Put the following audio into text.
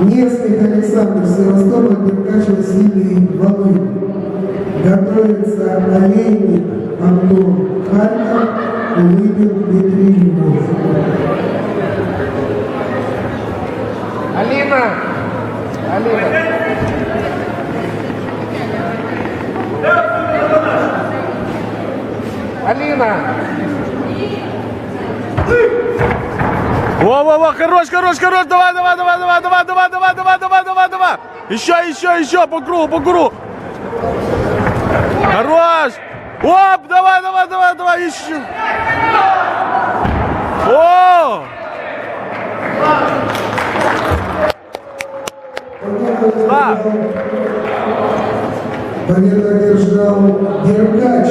несколько Александр Севастополь Деркачев сильные волны. Готовится олейник Антон Харьков, Улыбин Дмитриевич. Алина! Алина! Алина! Во-во-во, хорош, хорош, хорош, давай, давай, давай, давай, давай, давай! Еще, еще, еще, по кругу, по кругу. Хорош. Оп, давай, давай, давай, давай, еще. О! Стоп. Победу одержал Деркач